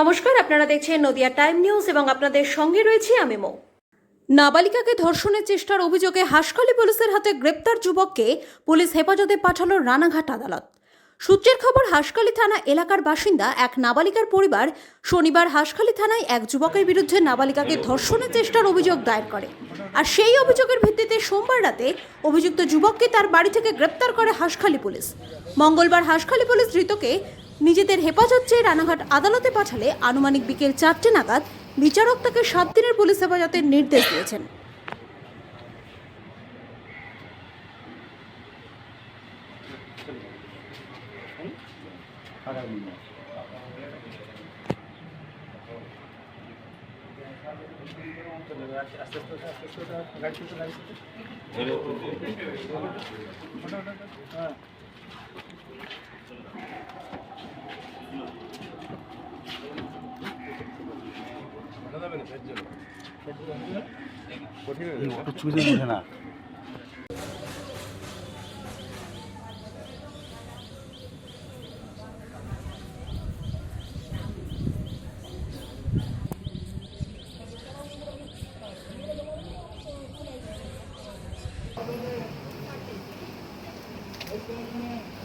নমস্কার, আপনারা দেখছেন নদিয়া টাইম নিউজ এবং আপনাদের সঙ্গে রয়েছি আমি মৌ। নাবালিকাকে ধর্ষণের চেষ্টার অভিযোগে হাসখালী পুলিশের হাতে গ্রেপ্তার যুবককে পুলিশ হেফাজতে পাঠালো রানাঘাট আদালত। সূত্রের খবর, হাসখালী থানা এলাকার বাসিন্দা এক নাবালিকার পরিবার শনিবার হাসখালী থানায় এক যুবকের বিরুদ্ধে নাবালিকাকে ধর্ষণের চেষ্টার অভিযোগ দায়ের করে। আর সেই অভিযোগের ভিত্তিতে সোমবার রাতে অভিযুক্ত যুবককে তার বাড়ি থেকে গ্রেপ্তার করে হাসখালী পুলিশ। মঙ্গলবার হাসখালী পুলিশ ধৃতকে নিজেদের হেফাজত চেয়ে রানাঘাট আদালতে পাঠালে আনুমানিক বিকেল চারটে নাগাদ বিচারক তাকে সাত দিনের পুলিশ হেফাজতের নির্দেশ দিয়েছেন 이것도 주세요 되나? Thank.